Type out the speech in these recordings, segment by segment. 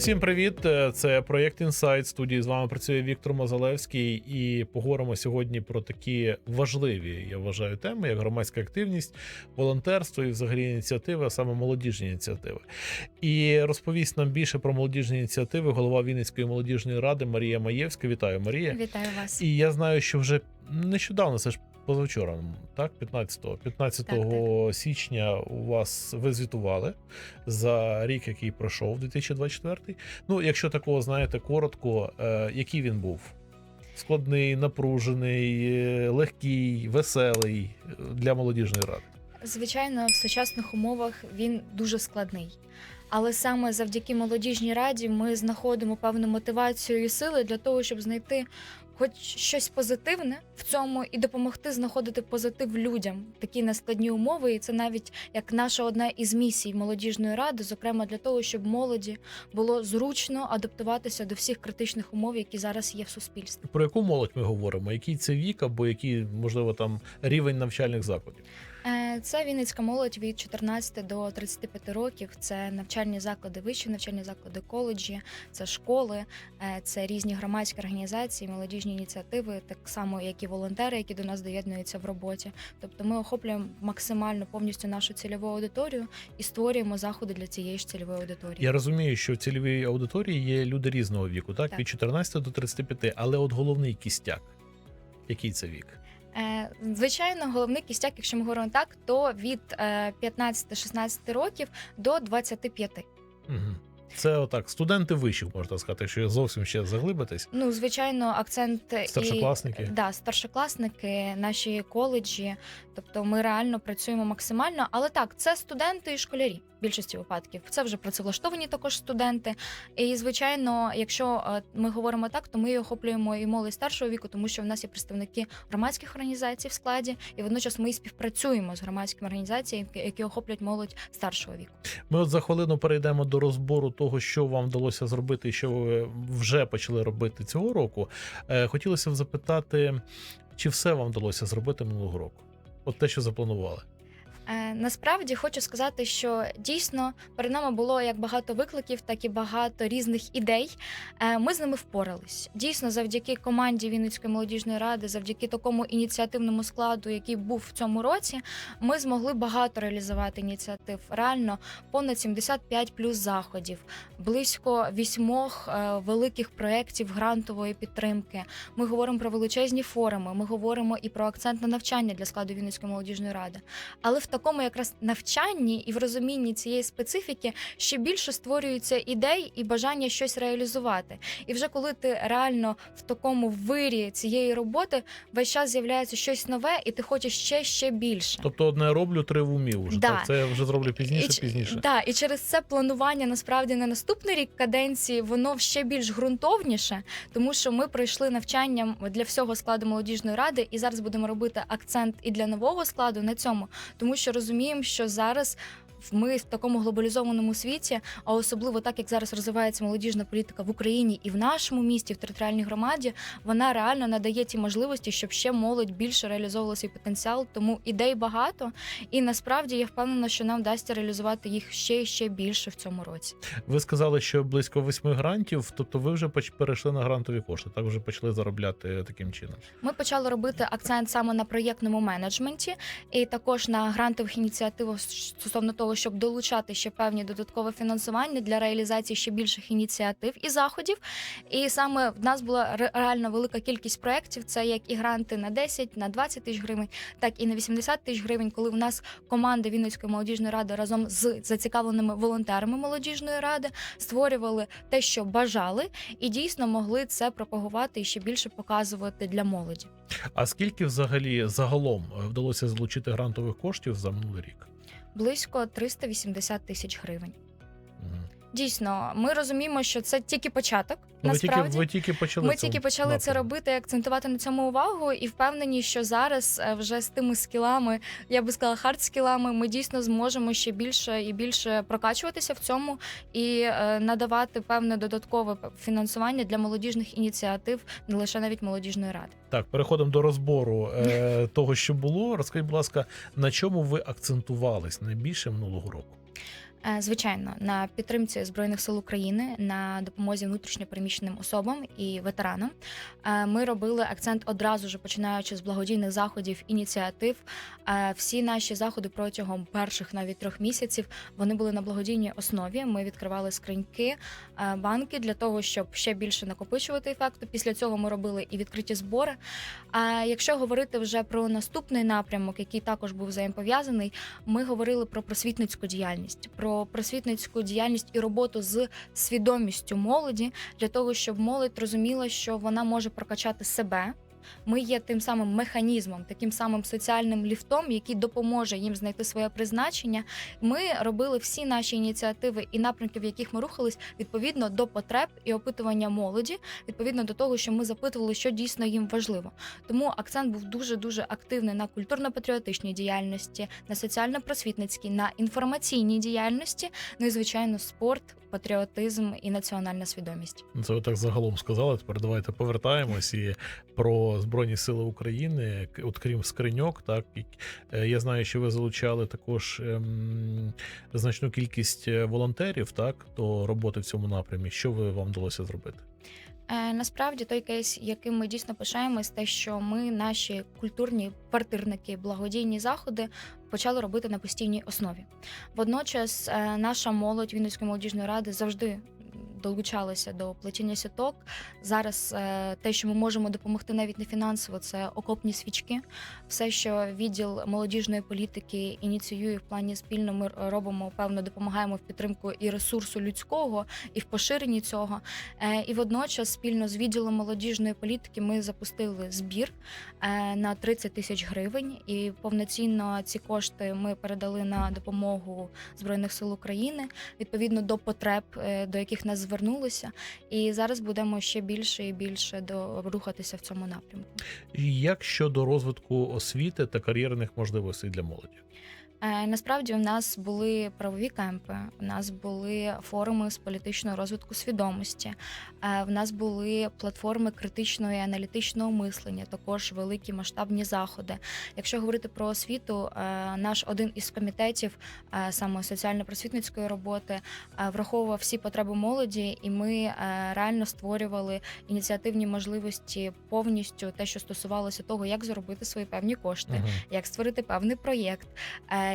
Всім привіт! Е, Це проєкт Інсайт. Студії з вами працює Віктор Мозалевський. І поговоримо сьогодні про такі важливі, я вважаю, теми, як громадська активність, волонтерство і взагалі ініціативи, а саме молодіжні ініціативи. І розповість нам більше про молодіжні ініціативи голова Вінницької молодіжної ради Марія Маєвська. Вітаю, Марія. Вітаю вас. І я знаю, що вже нещодавно, це ж позавчора, так, 15-го, 15 Так, січня у вас ви звітували за рік, який пройшов 2024. Ну, якщо такого знаєте коротко, е, який він був? Складний, напружений, легкий, веселий е, для молодіжної ради. Звичайно, в сучасних умовах він дуже складний. Але саме завдяки молодіжній раді ми знаходимо певну мотивацію і сили для того, щоб знайти хоч щось позитивне в цьому і допомогти знаходити позитив людям такі нескладні умови. І це навіть як наша одна із місій молодіжної ради, зокрема для того, щоб молоді було зручно адаптуватися до всіх критичних умов, які зараз є в суспільстві. Про яку молодь ми говоримо? Який це вік або який, можливо, там рівень навчальних закладів? Е, Це Вінницька молодь від 14 до 35 років. Це навчальні заклади, вищі навчальні заклади, коледжі, це школи, е, це різні громадські організації, молодіжні ініціативи, так само як і волонтери, які до нас доєднуються в роботі. Тобто ми охоплюємо максимально повністю нашу цільову аудиторію і створюємо заходи для цієї ж цільової аудиторії. Я розумію, що в цільовій аудиторії є люди різного віку, так? Так. Від 14 до 35, але от головний кістяк. Який це вік? Е, Звичайно, головний кістяк, якщо ми говоримо так, то від е, 15-16 років до 25. Угу. Це отак, студенти вишів, можна сказати, якщо зовсім ще заглибитись. Ну, звичайно, акцент Старшокласники. І, да, старшокласники, наші коледжі. Тобто ми реально працюємо максимально. Але так, це студенти і школярі в більшості випадків. Це вже працевлаштовані також студенти. І звичайно, якщо е, ми говоримо так, то ми охоплюємо і молодь старшого віку, тому що в нас є представники громадських організацій в складі, і водночас ми і співпрацюємо з громадськими організаціями, які охоплюють молодь старшого віку. Ми от за хвилину перейдемо до розбору того, що вам вдалося зробити, що ви вже почали робити цього року. Е, Хотілося б запитати, чи все вам вдалося зробити минулого року? От те, що запланували. Е, Насправді хочу сказати, що дійсно перед нами було як багато викликів, так і багато різних ідей. Е, Ми з ними впорались. Дійсно, завдяки команді Вінницької молодіжної ради, завдяки такому ініціативному складу, який був в цьому році, ми змогли багато реалізувати ініціатив. Реально понад 75 плюс заходів, близько вісьмох е, великих проєктів грантової підтримки. Ми говоримо про величезні форуми. Ми говоримо і про акцент на навчання для складу Вінницької молодіжної ради. Але в такому якраз навчанні і в розумінні цієї специфіки ще більше створюються ідей і бажання щось реалізувати. І вже коли ти реально в такому вирі цієї роботи весь час з'являється щось нове, і ти хочеш ще ще більше. Тобто, одне роблю, три в умі вже. Да. Так, це я вже зроблю пізніше, і, пізніше. Да, і через це планування насправді на наступний рік каденції воно ще більш ґрунтовніше, тому що ми пройшли навчанням для всього складу молодіжної ради, і зараз будемо робити акцент і для нового складу на цьому, тому що розуміємо, що зараз. Ми в такому глобалізованому світі, а особливо так як зараз розвивається молодіжна політика в Україні і в нашому місті, в територіальній громаді, вона реально надає ті можливості, щоб ще молодь більше реалізовувала свій потенціал. Тому ідей багато, і насправді я впевнена, що нам вдасться реалізувати їх ще і ще більше в цьому році. Ви сказали, що близько восьми грантів, тобто ви вже перейшли на грантові кошти, так вже почали заробляти таким чином. Ми почали робити акцент саме на проєктному менеджменті і також на грантових ініціативах стосовно того, щоб долучати ще певні додаткове фінансування для реалізації ще більших ініціатив і заходів. І саме в нас була ре- реально велика кількість проєктів. Це як і гранти на 10, на 20 тисяч гривень, так і на 80 тисяч гривень, коли в нас команда Вінницької молодіжної ради разом з зацікавленими волонтерами молодіжної ради створювали те, що бажали, і дійсно могли це пропагувати і ще більше показувати для молоді. А скільки взагалі загалом е, вдалося залучити грантових коштів за минулий рік? Близько 380 тисяч гривень. Дійсно, ми розуміємо, що це тільки початок. Ну, ви тільки, ви тільки почали Ми тільки почали це робити, акцентувати на цьому увагу, і впевнені, що зараз е, вже з тими скілами, я би сказала, хард-скілами, ми дійсно зможемо ще більше і більше прокачуватися в цьому і е, надавати певне додаткове фінансування для молодіжних ініціатив, не лише навіть молодіжної ради. Так, переходимо до розбору е, того, що було. Розкажіть, будь ласка, на чому ви акцентувались найбільше минулого року? Е, Звичайно, на підтримці збройних сил України на допомозі внутрішньопереміщеним особам і ветеранам е, ми робили акцент одразу ж починаючи з благодійних заходів, ініціатив. Е, Всі наші заходи протягом перших навіть трьох місяців вони були на благодійній основі. Ми відкривали скриньки, банки для того, щоб ще більше накопичувати ефекту. Після цього ми робили і відкриті збори. А якщо говорити вже про наступний напрямок, який також був взаємопов'язаний, ми говорили про просвітницьку діяльність, про просвітницьку діяльність і роботу з свідомістю молоді для того, щоб молодь розуміла, що вона може прокачати себе. Ми є тим самим механізмом, таким самим соціальним ліфтом, який допоможе їм знайти своє призначення. Ми робили всі наші ініціативи і напрямки, в яких ми рухались, відповідно до потреб і опитування молоді, відповідно до того, що ми запитували, що дійсно їм важливо. Тому акцент був дуже дуже активний на культурно-патріотичній діяльності, на соціально-просвітницькій, на інформаційній діяльності. Ну і звичайно, спорт, патріотизм і національна свідомість. Це ви так загалом сказали. Тепер давайте повертаємось і про Збройні Сили України, от крім скриньок, так е, я знаю, що ви залучали також ем, значну кількість е, волонтерів, так до роботи в цьому напрямі. Що ви вам вдалося зробити? Е, насправді той кейс, яким ми дійсно пишаємось, те, що ми наші культурні квартирники, благодійні заходи почали робити на постійній основі. Водночас, е, наша молодь Вінницької молодіжної ради завжди. Долучалися до плетіння сіток. Зараз е, те, що ми можемо допомогти навіть не фінансово, це окопні свічки. Все, що відділ молодіжної політики ініціює в плані спільно, ми робимо певно, допомагаємо в підтримку і ресурсу людського, і в поширенні цього. Е, І водночас, спільно з відділом молодіжної політики, ми запустили збір е, на 30 тисяч гривень. І повноцінно ці кошти ми передали на допомогу Збройних сил України відповідно до потреб, е, до яких нас звернулися. І зараз будемо ще більше і більше до рухатися в цьому напрямку. І як щодо розвитку освіти та кар'єрних можливостей для молоді? Е, Насправді у нас були правові кемпи, у нас були форуми з політичного розвитку свідомості. е, В нас були платформи критичного і аналітичного мислення, також великі масштабні заходи. Якщо говорити про освіту, е, наш один із комітетів саме соціально-просвітницької роботи враховував всі потреби молоді, і ми реально створювали ініціативні можливості повністю те, що стосувалося того, як заробити свої певні кошти Мгм. як створити певний проєкт,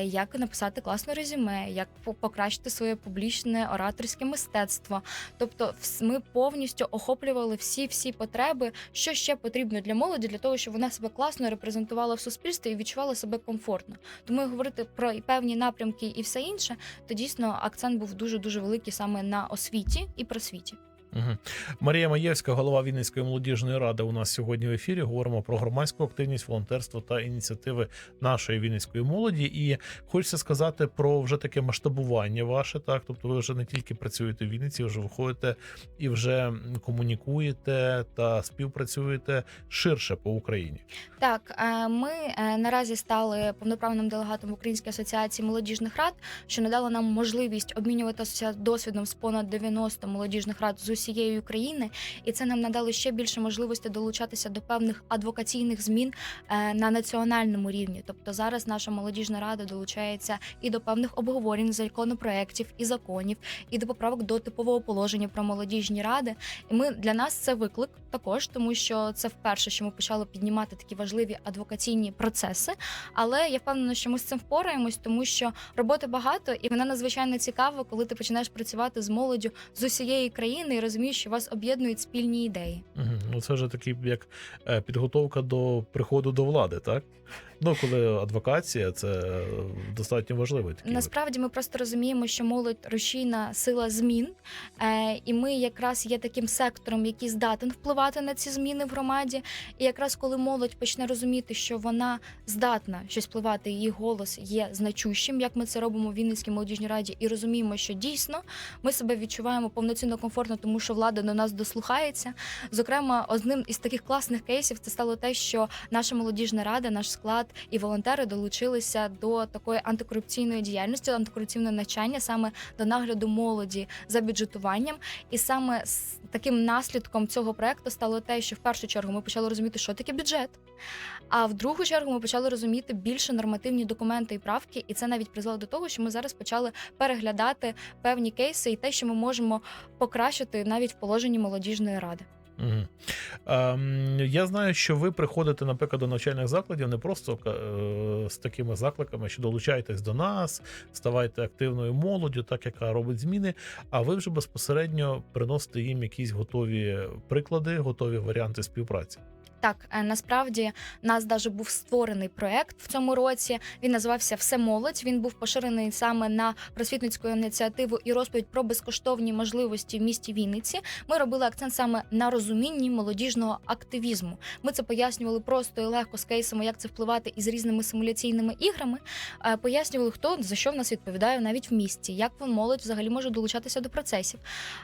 як написати класне резюме, як по- покращити своє публічне ораторське мистецтво. Тобто, ми повністю охоплювали всі всі потреби, що ще потрібно для молоді, для того, щоб вона себе класно репрезентувала в суспільстві і відчувала себе комфортно. Тому говорити про певні напрямки і все інше, то дійсно акцент був дуже дуже великий саме на освіті і просвіті. Мгм. Марія Маєвська, голова Вінницької молодіжної ради, у нас сьогодні в ефірі. Говоримо про громадську активність, волонтерство та ініціативи нашої вінницької молоді. І хочеться сказати про вже таке масштабування ваше. Так, тобто, ви вже не тільки працюєте в Вінниці, вже виходите і вже комунікуєте та співпрацюєте ширше по Україні. Так, е, ми е, наразі стали повноправним делегатом в Українській асоціації молодіжних рад, що надало нам можливість обмінюватися досвідом з понад 90 молодіжних рад з усієї України, і це нам надало ще більше можливості долучатися до певних адвокаційних змін е, на національному рівні. Тобто зараз наша молодіжна рада долучається і до певних обговорень законопроєктів і законів, і до поправок до типового положення про молодіжні ради. І ми для нас це виклик також, тому що це вперше, що ми почали піднімати такі важливі адвокаційні процеси. Але я впевнена, що ми з цим впораємось, тому що роботи багато, і вона надзвичайно цікава, коли ти починаєш працювати з молоддю з усієї країни і розумієш, що вас об'єднують спільні ідеї. Угу. Ну це вже такий як е, підготовка до приходу до влади, так? Ну, коли адвокація, це достатньо такий. Насправді ми просто розуміємо, що молодь рушійна сила змін, е, і ми якраз є таким сектором, який здатен впливати на ці зміни в громаді. І якраз коли молодь почне розуміти, що вона здатна щось впливати, її голос є значущим, як ми це робимо в Вінницькій молодіжній раді, і розуміємо, що дійсно ми себе відчуваємо повноцінно комфортно, тому що влада до нас дослухається. Зокрема, одним із таких класних кейсів це стало те, що наша молодіжна рада, наш склад рад і волонтери долучилися до такої антикорупційної діяльності, антикорупційного навчання саме до нагляду молоді за бюджетуванням. І саме таким наслідком цього проекту стало те, що в першу чергу ми почали розуміти, що таке бюджет. А в другу чергу ми почали розуміти більше нормативні документи і правки, і це навіть призвело до того, що ми зараз почали переглядати певні кейси і те, що ми можемо покращити навіть в положенні молодіжної ради. Угу. Ем, я знаю, що ви приходите, наприклад, до навчальних закладів не просто е, з такими закликами, що долучайтесь до нас, ставайте активною молоддю, так яка робить зміни. А ви вже безпосередньо приносите їм якісь готові приклади, готові варіанти співпраці. Так, е, насправді нас даже був створений проект в цьому році. Він називався Все молодь. Він був поширений саме на просвітницьку ініціативу і розповідь про безкоштовні можливості в місті Вінниці. Ми робили акцент саме на розумінні молодіжного активізму. Ми це пояснювали просто і легко з кейсами, як це впливати із різними симуляційними іграми. Е, Пояснювали, хто за що в нас відповідає навіть в місті, як молодь взагалі може долучатися до процесів.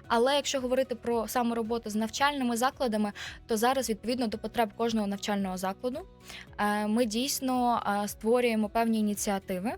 Але якщо говорити про саму роботу з навчальними закладами, то зараз відповідно до потреб кожного навчального закладу е, ми дійсно е, створюємо певні ініціативи,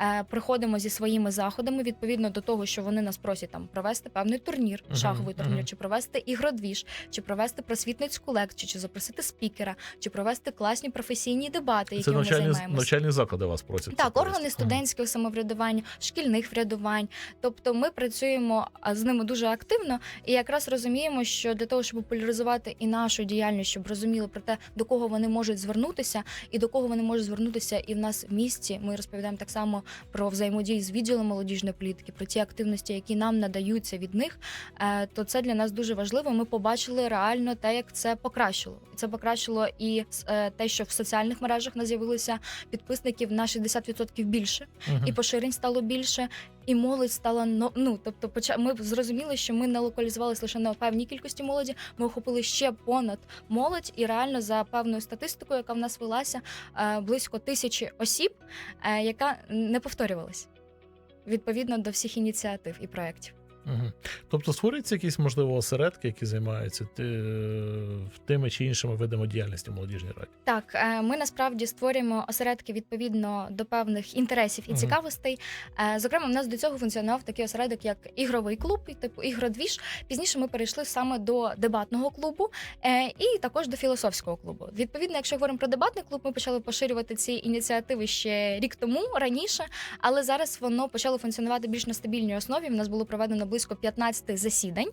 е, приходимо зі своїми заходами відповідно до того, що вони нас просять там провести певний турнір, Мгм, шаховий турнір, мгм. чи провести ігродвіж, чи провести просвітницьку лекцію, чи запросити спікера, чи провести класні професійні дебати, Це якими ми займаємося. навчальні заклади вас просять. це Так, органи студентського самоврядування, шкільних врядувань. Тобто ми працюємо з ними дуже активно і якраз розуміємо, що для того, щоб популяризувати і нашу діяльність, щоб розуміли про те, до кого вони можуть звернутися, і до кого вони можуть звернутися, і в нас в місті ми розповідаємо так само про взаємодію з відділом молодіжної політики, про ті активності, які нам надаються від них. е, То це для нас дуже важливо. Ми побачили реально те, як це покращило. Це покращило і е, те, що в соціальних мережах нас з'явилися підписників на 60% більше, Мгм. і поширень стало більше, і молодь стала ну, тобто, ми зрозуміли, що ми не локалізувалися лише на певній кількості молоді. Ми охопили ще понад молодь, і реально за певною статистикою, яка в нас велася, е, близько тисячі осіб, е, яка не повторювалась відповідно до всіх ініціатив і проєктів. Мгм. Тобто створюються якісь можливо осередки, які займаються тими чи іншими видами діяльності в молодіжній раді. Так, е, ми насправді створюємо осередки відповідно до певних інтересів і Мгм. цікавостей. Е, Зокрема, в нас до цього функціонував такий осередок, як ігровий клуб, і типу ігродвіж. Пізніше ми перейшли саме до дебатного клубу е, і також до філософського клубу. Відповідно, якщо говоримо про дебатний клуб, ми почали поширювати ці ініціативи ще рік тому раніше, але зараз воно почало функціонувати більш на стабільній основі. В нас було проведено близько 15 засідань.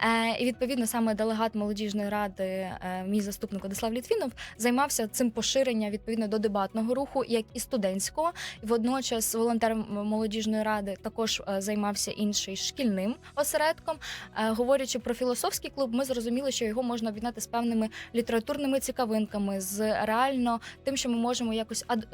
Е, І відповідно саме делегат молодіжної ради, е, мій заступник Владислав Літвінов, займався цим поширенням відповідно до дебатного руху, як і студентського. Водночас волонтер молодіжної ради також е, займався інший шкільним осередком. Говорячи про філософський клуб, ми зрозуміли, що його можна об'єднати з певними літературними цікавинками, з реально тим, що ми можемо якось ад-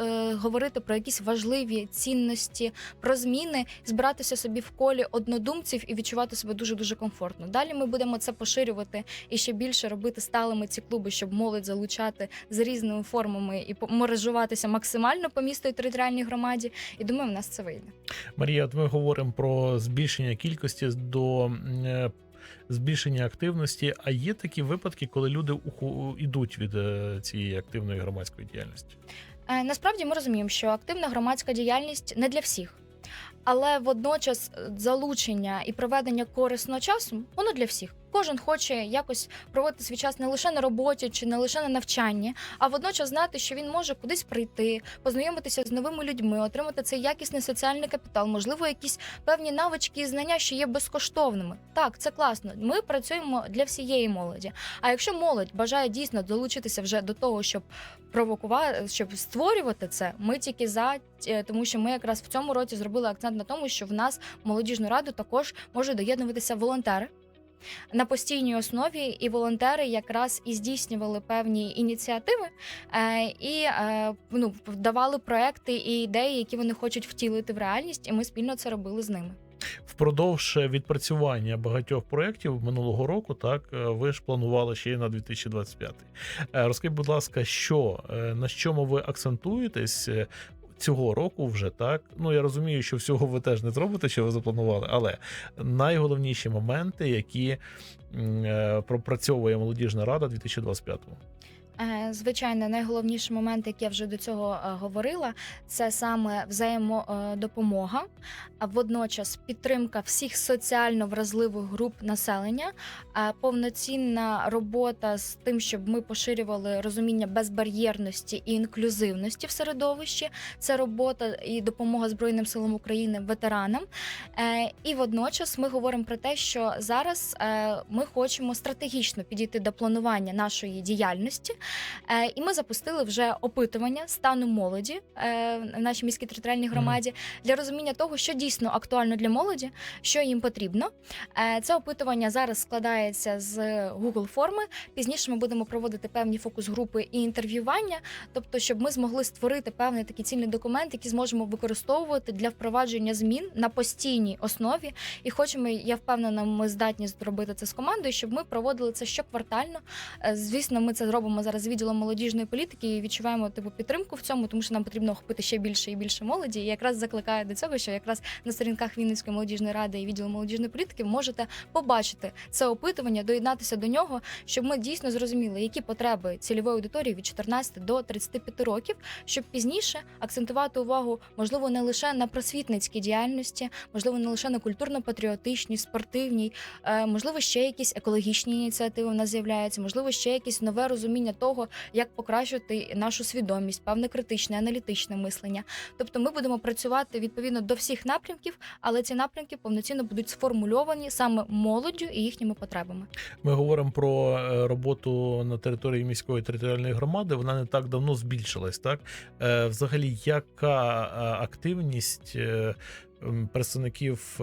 говорити про якісь важливі цінності, про зміни, збиратися собі в колі однодумців і відчувати себе дуже дуже комфортно. Далі ми будемо це поширювати і ще більше робити сталими ці клуби, щоб молодь залучати з різними формами і по- мережуватися максимально по місту і територіальній громаді. І думаю, в нас це вийде. Марія, от ми говоримо про збільшення кількості до е, збільшення активності. А є такі випадки, коли люди ідуть від е, цієї активної громадської діяльності. Е, Насправді ми розуміємо, що активна громадська діяльність не для всіх. Але водночас е, залучення і проведення корисного часу воно для всіх. Кожен хоче якось проводити свій час не лише на роботі чи не лише на навчанні, а водночас знати, що він може кудись прийти, познайомитися з новими людьми, отримати цей якісний соціальний капітал, можливо, якісь певні навички і знання, що є безкоштовними. Так, це класно. Ми працюємо для всієї молоді. А якщо молодь бажає дійсно долучитися вже до того, щоб провокувати, щоб створювати це, ми тільки за е, тому, що ми якраз в цьому році зробили акцент на тому, що в нас молодіжну раду також можуть доєднуватися волонтери. На постійній основі і волонтери якраз і здійснювали певні ініціативи е, і е, ну, давали проекти і ідеї, які вони хочуть втілити в реальність, і ми спільно це робили з ними. Впродовж відпрацювання багатьох проєктів минулого року, так е, ви ж планували ще й на 2025. Е, Розкажіть, будь ласка, що е, на чому ви акцентуєтесь? Цього року вже так. Ну я розумію, що всього ви теж не зробите, що ви запланували, але найголовніші моменти, які е, пропрацьовує молодіжна рада 2025-му. Е, Звичайно, найголовніший момент, який я вже до цього е, говорила, це саме взаємодопомога, а водночас підтримка всіх соціально вразливих груп населення, е, повноцінна робота з тим, щоб ми поширювали розуміння безбар'єрності і інклюзивності в середовищі. Це робота і допомога Збройним силам України ветеранам. Е, І водночас ми говоримо про те, що зараз е, ми хочемо стратегічно підійти до планування нашої діяльності. Е, І ми запустили вже опитування стану молоді е, в нашій міській територіальній громаді для розуміння того, що дійсно актуально для молоді, що їм потрібно. Е, Це опитування зараз складається з Google форми. Пізніше ми будемо проводити певні фокус-групи і інтерв'ювання, тобто, щоб ми змогли створити певний такий цільний документ, який зможемо використовувати для впровадження змін на постійній основі. І хочемо, я впевнена, ми здатні зробити це з командою, щоб ми проводили це щоквартально. Звісно, ми це зробимо зараз з відділом молодіжної політики і відчуваємо типу підтримку в цьому, тому що нам потрібно охопити ще більше і більше молоді. І якраз закликаю до цього, що якраз на сторінках Вінницької молодіжної ради і відділу молодіжної політики можете побачити це опитування, доєднатися до нього, щоб ми дійсно зрозуміли, які потреби цільової аудиторії від 14 до 35 років, щоб пізніше акцентувати увагу, можливо, не лише на просвітницькій діяльності, можливо, не лише на культурно-патріотичній, спортивній, е, можливо, ще якісь екологічні ініціативи у нас з'являються, можливо, ще якесь нове розуміння того, як покращити нашу свідомість, певне критичне, аналітичне мислення. Тобто, ми будемо працювати відповідно до всіх напрямків, але ці напрямки повноцінно будуть сформульовані саме молоддю і їхніми потребами. Ми говоримо про е, роботу на території міської територіальної громади. Вона не так давно збільшилась. Так Е, взагалі, яка е, активність представників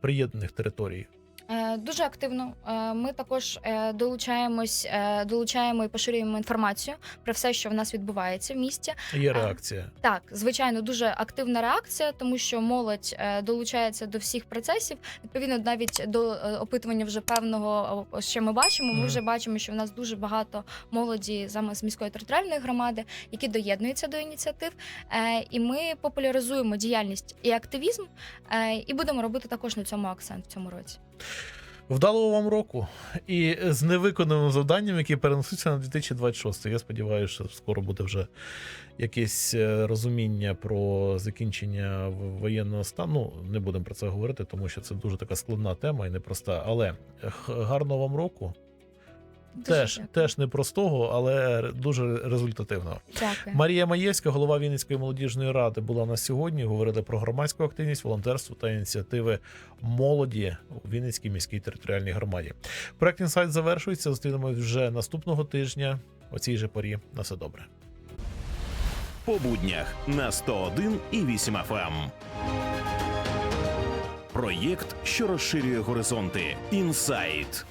приєднаних територій? Е, Дуже активно. Е, Ми також е, долучаємось, долучаємо і поширюємо інформацію про все, що в нас відбувається в місті. Є реакція. Так, звичайно, дуже активна реакція, тому що молодь долучається до всіх процесів. Відповідно, навіть до опитування вже певного, що ми бачимо. Ми Мгм. вже бачимо, що в нас дуже багато молоді саме з міської територіальної громади, які доєднуються до ініціатив. І ми популяризуємо діяльність і активізм, і будемо робити також на цьому акцент в цьому році. Вдалого вам року і з невиконаним завданням, які перенесуться на 2026. Я сподіваюся, що скоро буде вже якесь е, розуміння про закінчення воєнного стану. Ну, не будемо про це говорити, тому що це дуже така складна тема і непроста. Але гарного вам року. Дуже Теж, дякую. теж непростого, але дуже результативного. Дякую. Марія Маєвська, голова Вінницької молодіжної ради, була у нас сьогодні. Говорили про громадську активність, волонтерство та ініціативи молоді у Вінницькій міській територіальній громаді. Проект інсайт завершується. Зустрінемось вже наступного тижня. О цій же порі. На все добре. по буднях на 101 і 8 FM. Проєкт, що розширює горизонти. Інсайт.